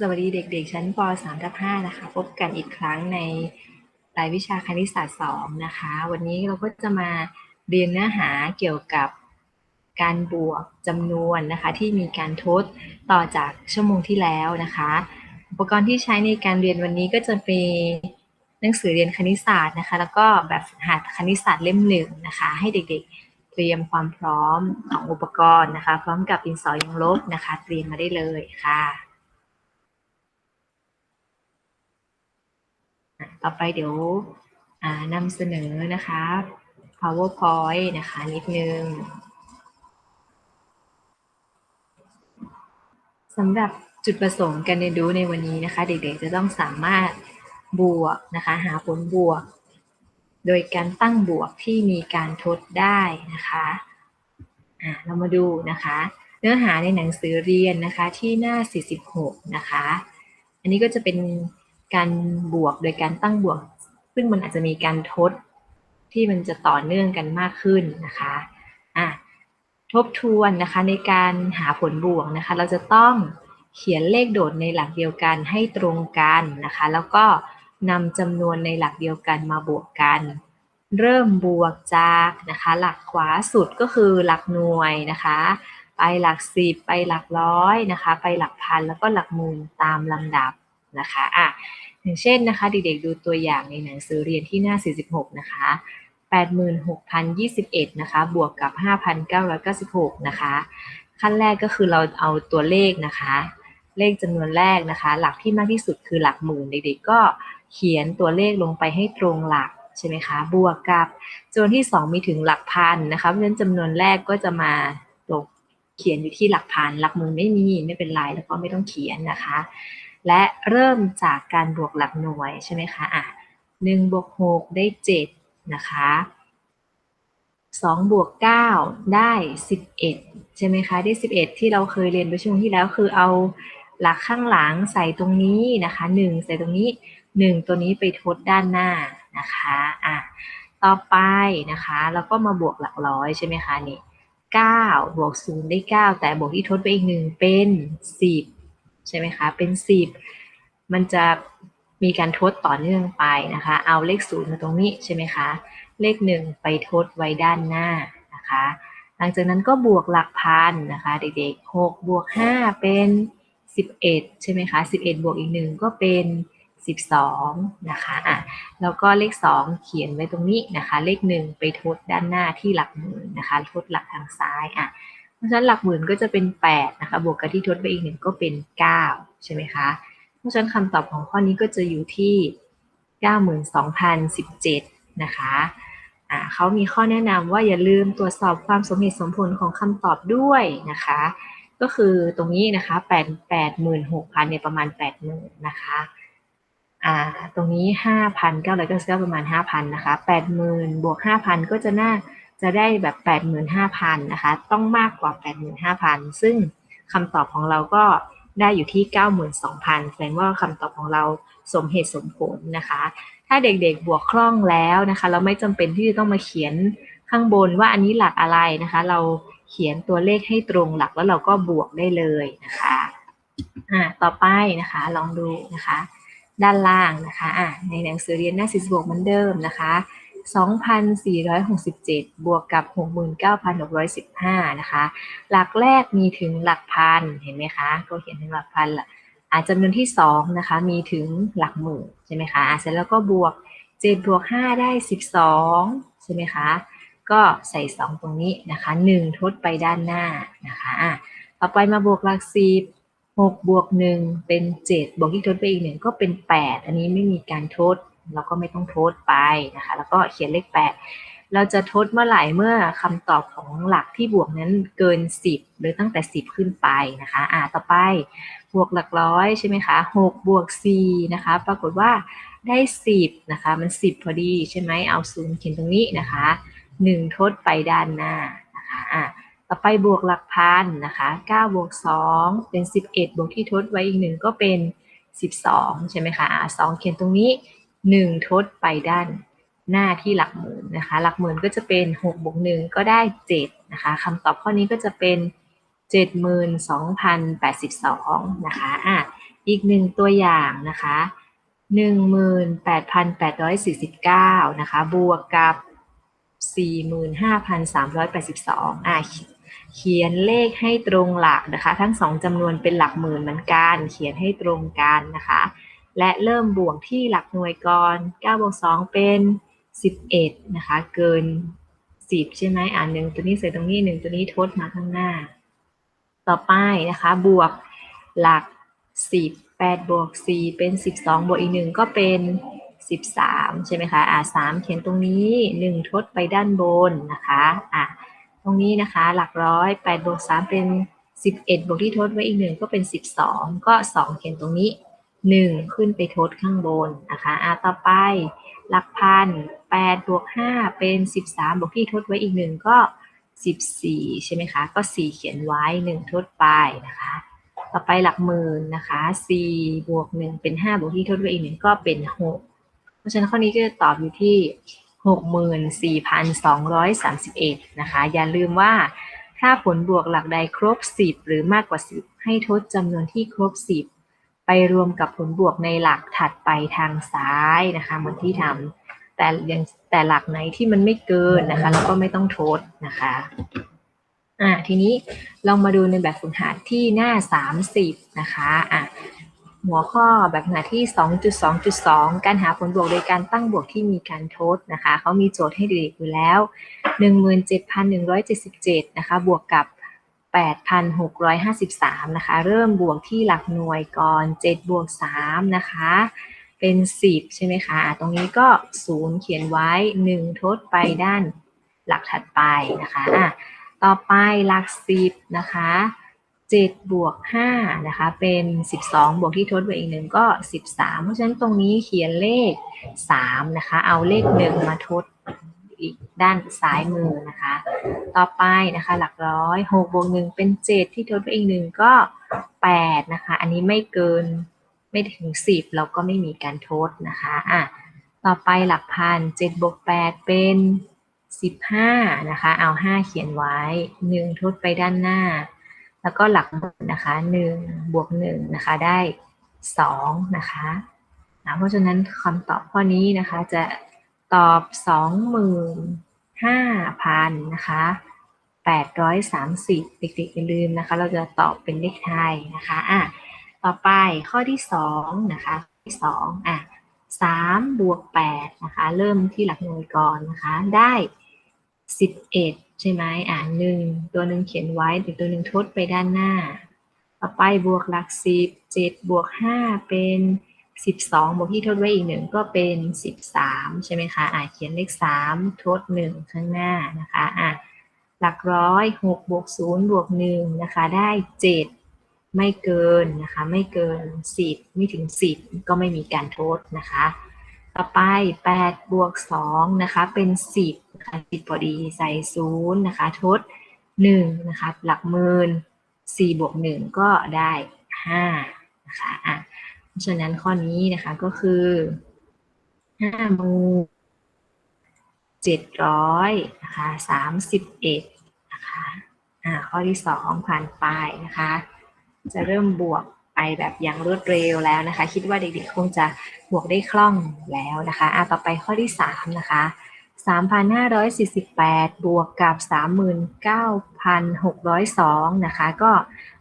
สวัสดีเด็กๆ ชั้นป .3 ทับ5นะคะ พบกันอีกครั้งในรายวิชาคณิตศาสตร์ 2 นะคะ วันนี้เราก็จะมาเรียนเนื้อหาเกี่ยวกับการบวกจำนวนนะคะ ที่มีการทดต่อจากชั่วโมงที่แล้วนะคะ อุปกรณ์ที่ใช้ในการเรียนวันนี้ก็จะเป็นหนังสือเรียนคณิตศาสตร์นะคะ แล้วก็แบบหัดคณิตศาสตร์เล่มหนึ่งนะคะ ให้เด็กๆ เตรียมความพร้อมของอุปกรณ์นะคะ พร้อมกับดินสอยังลบนะคะ เตรียมมาได้เลยค่ะ ต่อไปเดี๋ยวนำเสนอนะคะ powerpoint นะคะนิดนึงสำหรับจุดประสงค์การเรียนรู้ในวันนี้นะคะ เด็กๆจะต้องสามารถบวกนะคะ หาผลบวก โดยการตั้งบวกที่มีการทดได้นะคะะเรามาดูนะคะ เนื้อหาในหนังสือเรียนนะคะที่หน้า 46 นะคะ อันนี้ก็จะเป็น การบวกโดยการตั้งบวก ซึ่งมันอาจจะมีการทดที่มันจะต่อเนื่องกันมากขึ้นนะคะอะทบทวนนะคะในการหาผลบวกนะคะ เราจะต้องเขียนเลขโดดในหลักเดียวกันให้ตรงกันนะคะ แล้วก็นำจำนวนในหลักเดียวกันมาบวกกัน เริ่มบวกจากนะคะ หลักขวาสุดก็คือหลักหน่วยนะคะ ไปหลักสิบไปหลักร้อยนะคะ ไปหลักพันแล้วก็หลักหมื่นตามลำดับ นะคะอะอย่างเช่นนะคะเด็กๆดูตัวอย่างในหนังสือเรียนที่หน้า 46 นะคะ 86,021 นะคะ บวกกับ 5,996 นะคะ ขั้นแรกก็คือเราเอาตัวเลขนะคะ เลขจำนวนแรกนะคะ หลักที่มากที่สุดคือหลักหมื่น เด็กๆก็เขียนตัวเลขลงไปให้ตรงหลักใช่ไหมคะ บวกกับจำนวนที่ 2 มีถึงหลักพันนะคะ เพราะฉะนั้นจำนวนแรกก็จะมาตกเขียนอยู่ที่หลักพัน หลักหมื่นไม่มีไม่เป็นไรแล้วก็ไม่ต้องเขียนนะคะ และเริ่มจากการบวกหลักหน่วยใช่ไหมคะอะหนึ่งบวกหกได้เจ็ดนะคะสองบวกเก้าได้สิบเอ็ดใช่ไหมคะ ได้สิบเอ็ดที่เราเคยเรียนไปช่วงที่แล้วคือเอาหลักข้างหลังใส่ตรงนี้นะคะหนึ่งใส่ตรงนี้หนึ่งตัวนี้ไปทดด้านหน้านะคะอะต่อไปนะคะเราก็มาบวกหลักร้อยใช่ไหมคะนี่เก้าบวกศูนย์ได้เก้าแต่บวกที่ทดไปอีกหนึ่งเป็นสิบ ใช่ไหมคะ เป็น 10 มันจะมีการทดต่อเนื่องไปนะคะ เอาเลขศูนย์มาตรงนี้ใช่ไหมคะ เลข 1 ไปทดไว้ด้านหน้านะคะ หลังจากนั้นก็บวกหลักพันนะคะ เด็กๆ6บวก5เป็น 11 ใช่ไหมคะ 11 บวกอีก 1 ก็เป็น 12 นะคะอะแล้วก็เลข 2 เขียนไว้ตรงนี้นะคะ เลข 1 ไปทดด้านหน้าที่หลักหมื่นนะคะ ทดหลักทางซ้ายอะ ราะฉะนั้นหลักหมื่นก็จะเป็น 8 นะคะ บวกกับที่ทดไปอีกหนึ่งก็เป็น 9 ใช่ไหมคะ เพราะฉะนั้นคำตอบของข้อนี้ก็จะอยู่ที่ 92,017 นะคะะเขามีข้อแนะนำว่าอย่าลืมตรวจสอบความสมเหตุสมผลของคำตอบด้วยนะคะ ก็คือตรงนี้นะคะ 8 86,000เนี่ยประมาณ 80,000 นะคะตรงนี้ 5,999 ประมาณ 5,000 นะคะ 80,000 บวก 5,000 ก็จะน่า จะได้แบบ 85,000นะคะ ต้องมากกว่า 85,000 ซึ่งคำตอบของเราก็ได้อยู่ที่ 92,000 แสดงว่าคำตอบของเราสมเหตุสมผลนะคะ ถ้าเด็กๆบวกคล่องแล้วนะคะ เราไม่จำเป็นที่จะต้องมาเขียนข้างบนว่าอันนี้หลักอะไรนะคะ เราเขียนตัวเลขให้ตรงหลักแล้วเราก็บวกได้เลยนะคะอ่าต่อไปนะคะลองดูนะคะ ด้านล่างนะคะอ่าในหนังสือเรียนหน้า46เหมือนเดิมนะคะ 2,467 บวกกับ 69,615 นะคะ หลักแรกมีถึงหลักพัน เห็นไหมคะ ก็เขียนถึงหลักพันละอาจำนวนที่ 2 นะคะ มีถึงหลักหมื่นใช่ไหมคะอะเสร็จแล้วก็บวก 7 บวก 5 ได้ 12 ใช่ไหมคะ ก็ใส่ 2 ตรงนี้นะคะ 1 ทดไปด้านหน้านะคะอะต่อไปมาบวกหลัก 10 6บวก1เป็น 7 บวกที่ทดไปอีก 1 ก็เป็น 8 อันนี้ไม่มีการทด เราก็ไม่ต้องทดไปนะคะ แล้วก็เขียนเลข 8 เราจะทดเมื่อไหร่เมื่อคำตอบของหลักที่บวกนั้นเกิน 10 หรือตั้งแต่ 10 ขึ้นไปนะคะอ่าต่อไปบวกหลักร้อยใช่ไหมคะ6บวก4นะคะ ปรากฏว่าได้ 10นะคะ มัน 10 พอดีใช่ไหมเอาศูนย์เขียนตรงนี้นะคะ 1 ทดไปด้านหน้านะคะอ่าต่อไปบวกหลักพันนะคะ9บวก2เป็น 11 บวกที่ทดไว้อีกหนึ่งก็เป็น 12 ใช่ไหมคะอ่า2เขียนตรงนี้ 1 ทดไปด้านหน้าที่หลักหมื่นนะคะ หลักหมื่นก็จะเป็น6บวก1ก็ได้ 7 นะคะคำตอบข้อนี้ก็จะเป็น 72,082 นะคะอะอีกหนึ่งตัวอย่างนะคะหนึ่งหมื่นแปดพันแปดร้อยสี่สิบเก้านะคะ บวกกับสี่หมื่นห้าพันสามร้อยแปดสิบสองอะเขียนเลขให้ตรงหลักนะคะ ทั้งสองจำนวนเป็นหลักหมื่นเหมือนกัน เขียนให้ตรงกันนะคะ และเริ่มบวกที่หลักหน่วยก่อน9บวก2เป็น 11 นะคะ เกิน 10 ใช่ไหมอ่านหนึ่งตัวนี้ใส่ตรงนี้หนึ่งตัวนี้ทดมาข้างหน้า ต่อไปนะคะ บวกหลัก 10 8บวก4เป็น 12 บวกอีกหนึ่งก็เป็น 13 ใช่ไหมคะอ่า3เขียนตรงนี้ 1 ทดไปด้านบนนะคะอะตรงนี้นะคะหลักร้อย8บวก3เป็น 11 บวกที่ทดไว้อีกหนึ่งก็เป็น 12 ก็ 2 เขียนตรงนี้ 1 ขึ้นไปทดข้างบนนะคะอะต่อไปหลักพัน8บวก5เป็น 13 บวกที่ทดไว้อีกหนึ่งก็ 14 ใช่ไหมคะ ก็ 4 เขียนไว้ 1 ทดไปนะคะ ต่อไปหลักหมื่นนะคะ4บวก 1 เป็น 5 บวกที่ทดไว้อีกหนึ่งก็เป็น 6 เพราะฉะนั้นข้อนี้ก็จะตอบอยู่ที่ 64,231 นะคะ อย่าลืมว่าถ้าผลบวกหลักใดครบ 10 หรือมากกว่า 10 ให้ทดจำนวนที่ครบ 10 ไปรวมกับผลบวกในหลักถัดไปทางซ้ายนะคะเหมือนที่ทำแต่ยังแต่หลักไหนที่มันไม่เกินนะคะเราก็ไม่ต้องทดนะคะอะทีนี้ลองมาดูในแบบฝึกหัดที่หน้า 30 นะคะอะหัวข้อแบบฝึกหัดที่ 2.2.2 การหาผลบวกโดยการตั้งบวกที่มีการทดนะคะเขามีโจทย์ให้เด็กอยู่แล้ว 17,177นะคะบวกกับ 8,653 นะคะ เริ่มบวกที่หลักหน่วยก่อน 7 บวก 3 นะคะ เป็น 10 ใช่ไหมคะ ตรงนี้ก็ 0 เขียนไว้ 1 ทดไปด้านหลักถัดไปนะคะะต่อไปหลัก 10 นะคะ 7 บวก 5 นะคะ เป็น 12 บวกที่ทดไปอีกหนึ่งก็ 13 เพราะฉะนั้นตรงนี้เขียนเลข 3 นะคะ เอาเลข 1 มาทด อีกด้านซ้ายมือนะคะ ต่อไปนะคะ หลักร้อยหกบวกหนึ่งเป็นเจ็ดที่ทดไปอีกหนึ่งก็แปดนะคะ อันนี้ไม่เกินไม่ถึงสิบเราก็ไม่มีการทดนะคะอะต่อไปหลักพันเจ็ดบวกแปดเป็นสิบห้านะคะ เอาห้าเขียนไว้หนึ่งทดไปด้านหน้า แล้วก็หลักหมื่นนะคะหนึ่งบวกหนึ่งนะคะได้สองนะคะอะเพราะฉะนั้นคำตอบข้อนี้นะคะจะ ตอบสองหมื่นห้าพันนะคะแปดร้อยสามสิบเด็กๆอย่าลืมนะคะ เราจะตอบเป็นเลขไทยนะคะอะต่อไปข้อที่สองนะคะที่สองอะสามบวกแปดนะคะ เริ่มที่หลักหน่วยก่อนนะคะ ได้สิบเอ็ดใช่ไหมอะหนึ่งตัวหนึ่งเขียนไว้อีกตัวหนึ่งทดไปด้านหน้า ต่อไปบวกหลักสิบเจ็ดบวกห้าเป็น 12บวกที่ทดไว้อีกหนึ่งก็เป็น 13 ใช่ไหมคะอ่าเขียนเลข 3 ทด 1 ข้างหน้านะคะอะหลักร้อย6บวก0บวก1นะคะ ได้ 7 ไม่เกินนะคะ ไม่เกิน 10 ไม่ถึง 10 ก็ไม่มีการทดนะคะ ต่อไป8บวก2นะคะ เป็น 10นะคะ10พอดีใส่0นะคะ ทด 1 นะคะ หลักหมื่น4บวก1ก็ได้5นะคะอะเพราะ ฉะนั้นข้อนี้นะคะก็คือห้าหมื่นเจ็ดร้อยนะคะสามสิบเอ็ดนะคะอ่าข้อที่สองผ่านไปนะคะ จะเริ่มบวกไปแบบอย่างรวดเร็วแล้วนะคะ คิดว่าเด็กๆคงจะบวกได้คล่องแล้วนะคะอ่าต่อไปข้อที่สามนะคะสามพันห้าร้อยสี่สิบแปดบวกกับสามหมื่นเก้าพันหกร้อยสองนะคะ ก็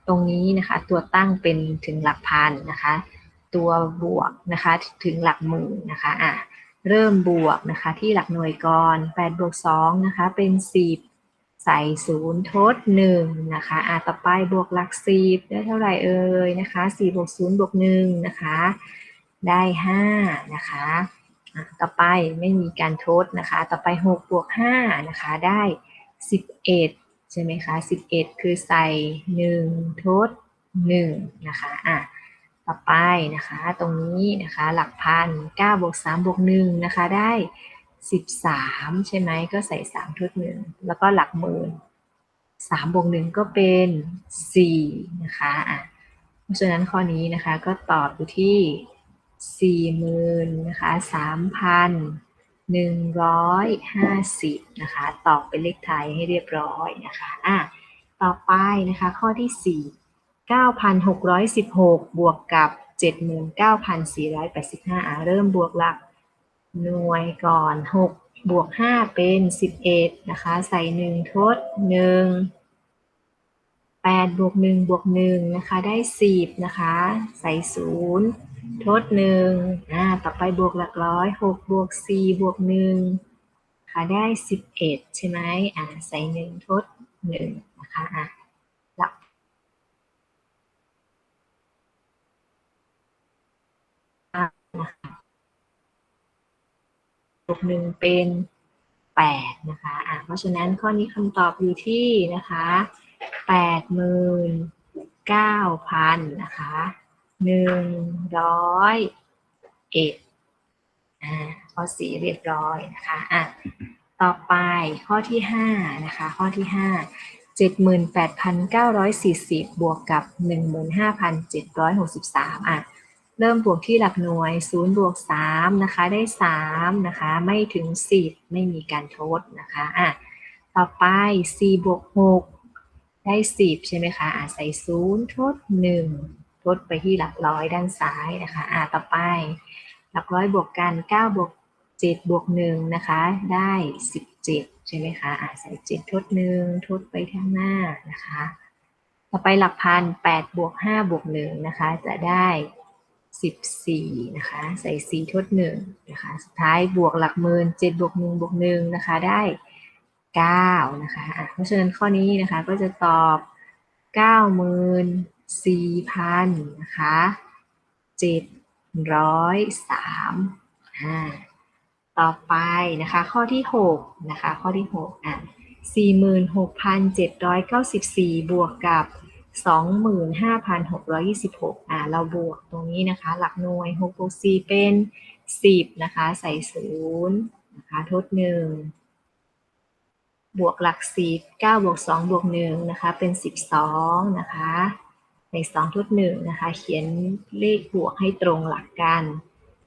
ตรงนี้นะคะตัวตั้งเป็นถึงหลักพันนะคะ ตัวบวกนะคะ ถึงหลักหมื่นนะคะอะเริ่มบวกนะคะ ที่หลักหน่วยก่อน8บวก2นะคะ เป็น 10 ใส่0ทด1นะคะอะต่อไปบวกหลัก 10 ได้เท่าไหร่เอ่ยนะคะ4บวก0บวก1นะคะ ได้5นะคะอะต่อไปไม่มีการทดนะคะ ต่อไป6บวก5นะคะ ได้ 11 ใช่ไหมคะ 11 คือใส่ 1 ทด1นะคะอะ ต่อไปนะคะ ตรงนี้นะคะ หลักพัน9บวก3บวก1นะคะ ได้13ใช่ไหมก็ใส่3ทด1แล้วก็หลักหมื่น3บวก1ก็เป็น4นะคะอะเพราะฉะนั้นข้อนี้นะคะก็ตอบอยู่ที่40,000นนะคะ3,150นหนึ่งร้อยห้าสิบนะคะ ตอบเป็นเลขไทยให้เรียบร้อยนะคะอะต่อไปนะคะข้อที่4 9,616 บวกกับ 79,485อะเริ่มบวกหลักหน่วยก่อน 6 บวก 5 เป็น 11 นะคะ ใส่ 1 ทด 1 8 บวก 1 บวก 1 นะคะ ได้ 10 นะคะ ใส่ 0 ทด 1 อ่า ต่อไปบวกหลักร้อย 6 บวก 4 บวก 1 ค่ะ ได้ 11 ใช่ไหมอ่า ใส่ 1 ทด 1 นะคะอะหลัก บวกหนึ่งเป็นแปดนะคะอะเพราะฉะนั้นข้อนี้คำตอบอยู่ที่นะคะแปดหมื่นเก้าพันนะคะหนึ่งร้อยเอ็ดอ่าข้อสี่เรียบร้อยนะคะอะต่อไปข้อที่ห้านะคะข้อที่ห้าเจ็ดหมื่นแปดพันเก้าร้อยสี่สิบบวกกับหนึ่งหมื่นห้าพันเจ็ดร้อยหกสิบสามอะ เริ่มบวกที่หลักหน่วย0บวก3นะคะ ได้3นะคะ ไม่ถึง 10 ไม่มีการทดนะคะ อะ ต่อไป4บวก6ได้ 10 ใช่ไหมคะ อะ ใส่0ทด 1 ทดไปที่หลักร้อยด้านซ้ายนะคะ อะ ต่อไป หลักร้อยบวกกัน9บวก7บวก1นะคะ ได้ 17 ใช่ไหมคะ อะ ใส่ 7 ทด 1 ทดไปข้างหน้านะคะ ต่อไปหลักพัน8บวก5บวก1นะคะ จะได้ 14 นะคะ ใส่ 4 ทด1นะคะ สุดท้ายบวกหลักหมื่น7บวก1บวก1นะคะ ได้ 9 นะคะะเพราะฉะนั้นข้อนี้นะคะก็จะตอบ 94,000 นะคะ 703อ่าต่อไปนะคะ ข้อที่ 6 นะคะ ข้อที่ 6 อะ46,794 บวกกับ 25,626อ่าเราบวกตรงนี้นะคะ หลักหน่วย6บวก4เป็น 10 นะคะ ใส่0นะคะทด 1 บวกหลัก 10 9บวก2บวก1นะคะ เป็น 12 นะคะใส่2ทด 1 นะคะ เขียนเลขบวกให้ตรงหลักกัน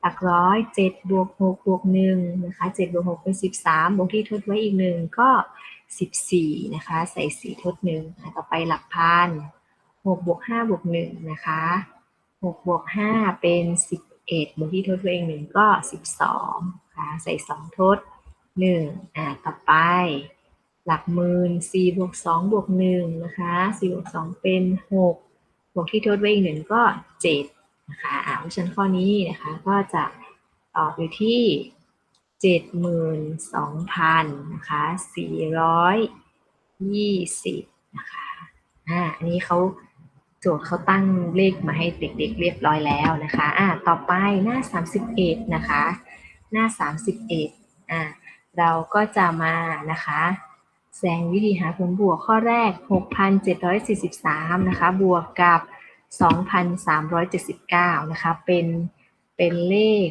หลักร้อย7บวก6บวก1นะคะ7บวก6เป็น 13 บวกที่ทดไว้อีก 1 ก็ 14 นะคะ ใส่ 4 ทด 1 ต่อไปหลักพัน 6บวก5บวก1นะคะ6บวก5เป็น 11บวกที่ทดไว้อีก1ก็ 12นะคะใส่ 2 ทด 1 อ่าต่อไป หลักหมื่น4บวก2บวก1นะคะ4บวก2เป็น 6 บวกที่ทดไว้อีก1ก็7นะคะอ่าเพราะฉะนั้นข้อนี้นะคะก็จะตอบอยู่ที่ 72,000นะคะ420นะคะอ่าอันนี้เขา โจทย์เขาตั้งเลขมาให้เด็กๆเรียบร้อยแล้วนะคะอ่าต่อไปหน้า 31 นะคะ หน้า 31อ่าเราก็จะมานะคะแสดงวิธีหาผลบวกข้อแรก 6,743 นะคะ บวกกับ 2,379 นะคะ เป็น เป็นเลข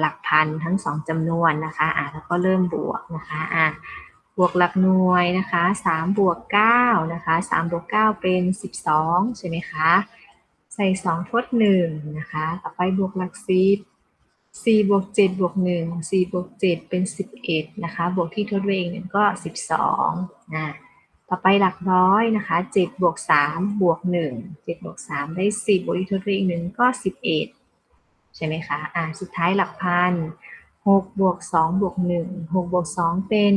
หลักพันทั้งสองจำนวนนะคะอ่าแล้วก็เริ่มบวกนะคะอ่า บวกหลักหน่วยนะคะ3บวก9นะคะ3บวก9เป็น 12 ใช่ไหมคะ ใส่ 2 ทด 1 นะคะ ต่อไปบวกหลัก10 4บวก7บวก1 4บวก7เป็น 11 นะคะ บวกที่ทดไว้เองก็ 12นะต่อไปหลักร้อยนะคะ7บวก3บวก1 7บวก3ได้ 10 บวกที่ทดไว้อีก1ก็ 11 ใช่ไหมคะ อ่า สุดท้ายหลักพัน6บวก2บวก1 6บวก2เป็น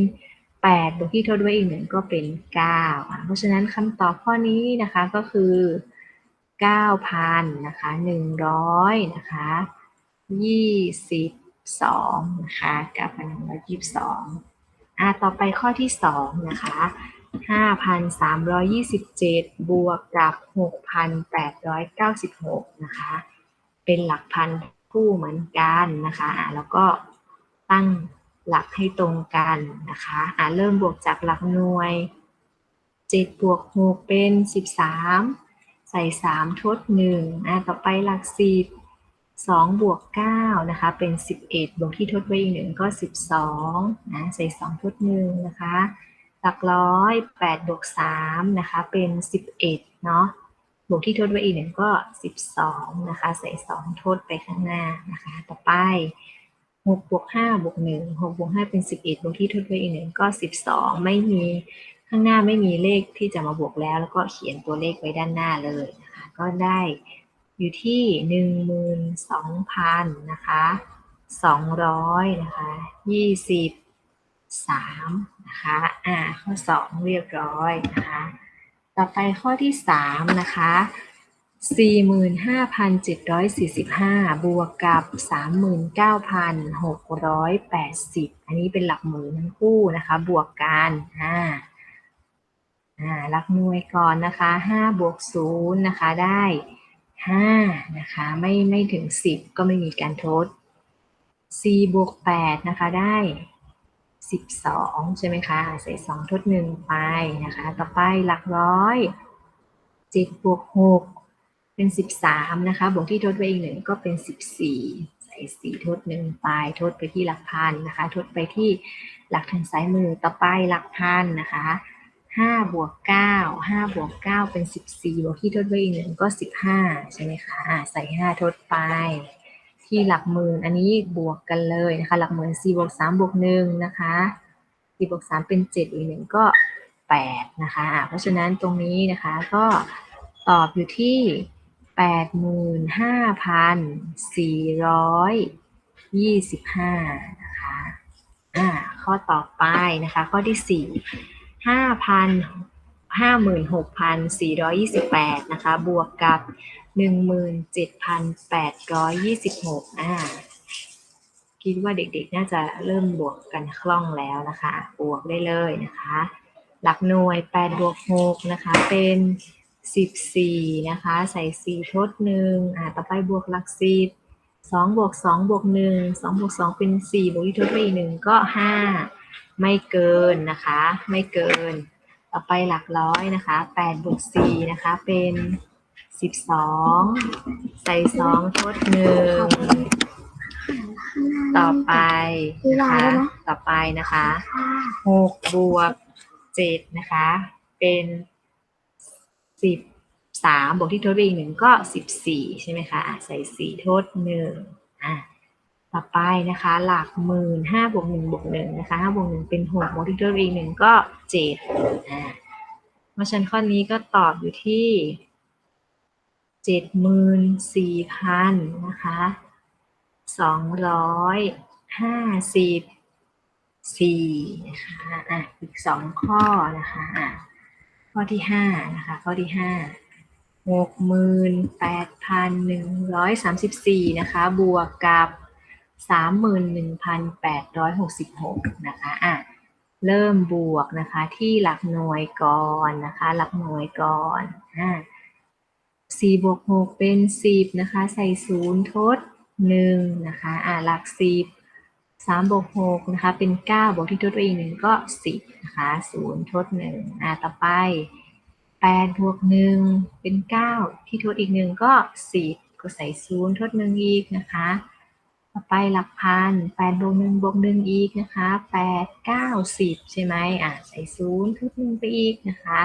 8บวกที่ทดไว้อีกหนึ่งก็เป็น 9 เพราะฉะนั้นคำตอบข้อนี้นะคะก็คือ 9,000นะคะ100นะคะ22นะคะ9,122อะต่อไปข้อที่ 2 นะคะ 5,327 บวกกับ 6,896 นะคะ เป็นหลักพันคู่เหมือนกันนะคะ แล้วก็ตั้ง หลักให้ตรงกันนะคะอ่าเริ่มบวกจากหลักหน่วย 7 บวก 6 เป็น 13 ใส่ 3 ทด1อ่าต่อไปหลัก 10 2 บวก 9 นะคะ เป็น 11 บวกที่ทดไว้อีกหนึ่งก็ 12นะใส่ 2 ทด1นะคะ หลักร้อย 8 บวก 3 นะคะ เป็น 11 เนาะบวกที่ทดไว้อีกหนึ่งก็ 12 นะคะ ใส่ 2 ทดไปข้างหน้านะคะ ต่อไป หกบวกห้าบวกหนึ่งหกบวกห้าเป็นสิบเอ็ดบวกที่ทดไว้อีกหนึ่งก็สิบสองไม่มีข้างหน้าไม่มีเลขที่จะมาบวกแล้ว แล้วก็เขียนตัวเลขไว้ด้านหน้าเลยนะคะก็ได้อยู่ที่หนึ่งหมื่นสองพันนะคะสองร้อยนะคะยี่สิบสามนะคะอ่าข้อสองเรียบร้อยนะคะต่อไปข้อที่สามนะคะ สี่หมื่นห้าพันเจ็ดร้อยสี่สิบห้าบวกกับสามหมื่นเก้าพันหกร้อยแปดสิบอันนี้เป็นหลักหมื่นทั้งคู่นะคะ บวกกันอ่าอ่าหลักหน่วยก่อนนะคะห้าบวกศูนย์นะคะ ได้ห้านะคะ ไม่ไม่ถึงสิบก็ไม่มีการทด c บวกแปดนะคะ ได้สิบสองใช่ไหมคะใส่สองทดหนึ่งไปนะคะ ต่อไปหลักร้อยเจ็ดบวกหก เป็นสิบสามนะคะ บวกที่ทดไปอีกหนึ่งก็เป็นสิบสี่ใส่สี่ทดหนึ่งไป ทดไปที่หลักพันนะคะ ทดไปที่หลักทางซ้ายมือ ต่อไปหลักพันนะคะห้าบวกเก้าห้าบวกเก้าเป็นสิบสี่บวกที่ทดไว้อีกหนึ่งก็สิบห้าใช่ไหมคะะใส่ห้าทดไป ที่หลักหมื่น อันนี้บวกกันเลยนะคะ หลักหมื่นสี่บวกสามบวกหนึ่งนะคะสี่บวกสามเป็นเจ็ดอีกหนึ่งก็แปดนะคะอะเพราะฉะนั้นตรงนี้นะคะก็ตอบอยู่ที่ แปดหมื่นห้าพันสี่ร้อยยี่สิบห้านะคะอ่าข้อต่อไปนะคะ ข้อที่สี่ห้าพันห้าหมื่นหกพันสี่ร้อยยี่สิบแปดนะคะ บวกกับหนึ่งหมื่นเจ็ดพันแปดร้อยยี่สิบหกอ่าคิดว่าเด็กๆ น่าจะเริ่มบวกกันคล่องแล้วนะคะ บวกได้เลยนะคะ หลักหน่วยแปดบวกหกนะคะ เป็น สิบสี่นะคะ ใส่สี่ทดหนึ่งอ่าต่อไปบวกหลักสิบสองบวกสองบวกหนึ่งสองบวกสองเป็นสี่บวกที่ทดไปอีกหนึ่งก็ห้าไม่เกินนะคะ ไม่เกิน ต่อไปหลักร้อยนะคะแปดบวกสี่นะคะเป็นสิบสองใส่สองทดหนึ่งต่อไปนะคะต่อไปนะคะหกบวกเจ็ดนะคะ เป็นสิบ สามบวกที่ทดไปอีกหนึ่งก็สิบสี่ใช่ไหมคะใส่สี่ทดหนึ่งอะต่อไปนะคะ หลักหมื่นห้าบวกหนึ่งบวกหนึ่งนะคะห้าบวกหนึ่งเป็นหกบวกที่เพิ่มอีกหนึ่งก็เจ็ดอ่าเพราะฉะนั้นข้อนี้ก็ตอบอยู่ที่เจ็ดหมื่นสี่พันนะคะสองร้อยห้าสิบสี่นะคะอะอีกสองข้อนะคะอะข้อที่ห้านะคะ ข้อที่ห้า หกหมื่นแปดพันหนึ่งร้อยสามสิบสี่นะคะ บวกกับสามหมื่นหนึ่งพันแปดร้อยหกสิบหกนะคะอะเริ่มบวกนะคะที่หลักหน่วยก่อนนะคะ หลักหน่วยก่อนอะสี่บวกหกเป็นสิบนะคะ ใส่ศูนย์ทดหนึ่งนะคะอะหลักสิบสามบวกหกนะคะ เป็นเก้าบวกที่ทดไปอีกหนึ่งก็สิบนะคะศูนย์ทดหนึ่งอะต่อไป แปดบวกหนึ่งเป็นเก้าที่ทดอีกหนึ่งก็สิบก็ใส่ศูนย์ทดหนึ่งอีกนะคะ ต่อไปหลักพันแปดบวกหนึ่งบวกหนึ่งอีกนะคะแปดเก้าสิบใช่ไหมอะใส่ศูนย์ทดหนึ่งไปอีกนะคะ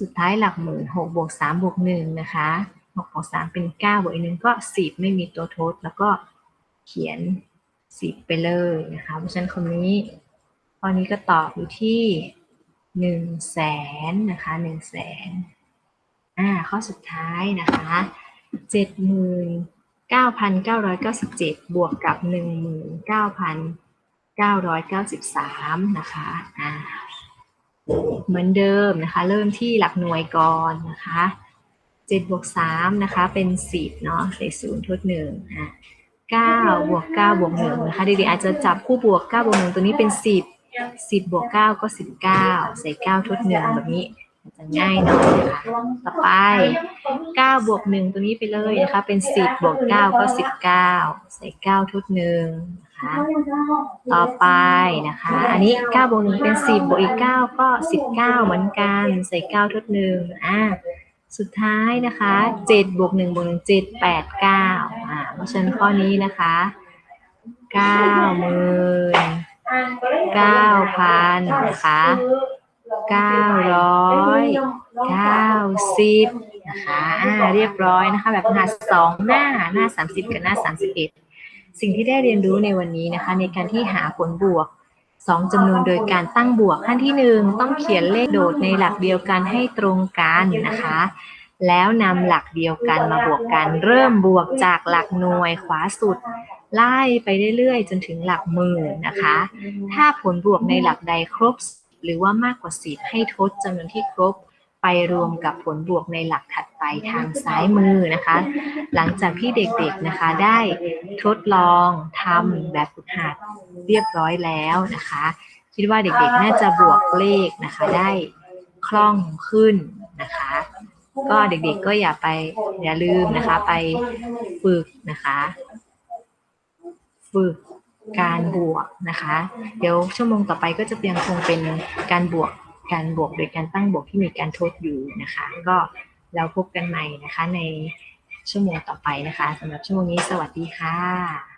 สุดท้ายหลักหมื่นหกบวกสามบวกหนึ่งนะคะหกบวกสามเป็นเก้าบวกอีกหนึ่งก็สิบไม่มีตัวทด แล้วก็เขียนสิบไปเลยนะคะ เพราะฉะนั้นคนนี้ข้อนี้ก็ตอบอยู่ที่ หนึ่งแสนนะคะหนึ่งแสนอ่าข้อสุดท้ายนะคะเจ็ดหมื่นเก้าพันเก้าร้อยเก้าสิบเจ็ดบวกกับหนึ่งหมื่นเก้าพันเก้าร้อยเก้าสิบสามนะคะอ่าเหมือนเดิมนะคะ เริ่มที่หลักหน่วยก่อนนะคะเจ็ดบวกสามนะคะ เป็นสิบเนาะใส่ศูนย์ทดหนึ่งอะเก้าบวกเก้าบวกหนึ่งนะคะเด็กๆอาจจะจับคู่บวกเก้าบวกหนึ่งตัวนี้เป็นสิบ สิบบวกเก้าก็สิบเก้าใส่เก้าทดหนึ่งแบบนี้จะง่ายหน่อยนะคะต่อไปเก้าบวกหนึ่งตัวนี้ไปเลยนะคะเป็นสิบบวกเก้าก็สิบเก้าใส่เก้าทดหนึ่งนะคะต่อไปนะคะ อันนี้เก้าบวกหนึ่งเป็นสิบบวกอีกเก้าก็สิบเก้าเหมือนกัน ใส่เก้าทดหนึ่งอ่าสุดท้ายนะคะเจ็ดบวกหนึ่งบวกหนึ่งเจ็ดแปดเก้าอ่าเพราะฉะนั้นข้อนี้นะคะเก้าหมื่น เก้าพันนะคะเก้าร้อยเก้าสิบนะคะอ่าเรียบร้อยนะคะแบบรหัสสองหน้าหน้าสามสิบกับหน้าสามสิบเอ็ดสิ่งที่ได้เรียนรู้ในวันนี้นะคะ ในการที่หาผลบวกสองจำนวนโดยการตั้งบวกขั้นที่หนึ่งต้องเขียนเลขโดดในหลักเดียวกันให้ตรงกันนะคะ แล้วนำหลักเดียวกันมาบวกกัน เริ่มบวกจากหลักหน่วยขวาสุด ไล่ไปเรื่อยๆ จนถึงหลักหมื่นนะคะ ถ้าผลบวกในหลักใดครบ หรือว่ามากกว่า10ให้ทดจำนวนที่ครบไปรวมกับผลบวกในหลักถัดไปทางซ้ายมือนะคะ หลังจากที่เด็กๆนะคะได้ทดลองทำแบบฝึกหัดเรียบร้อยแล้วนะคะ คิดว่าเด็กๆน่าจะบวกเลขนะคะได้คล่องขึ้นนะคะ ก็เด็กๆก็อย่าไปอย่าลืมนะคะไปฝึกนะคะ ฝึกการบวกนะคะ เดี๋ยวชั่วโมงต่อไปก็จะยังคงเป็นการบวกการบวกโดยการตั้งบวกที่มีการทดอยู่นะคะ ก็เราพบกันใหม่นะคะในชั่วโมงต่อไปนะคะสำหรับชั่วโมงนี้สวัสดีค่ะ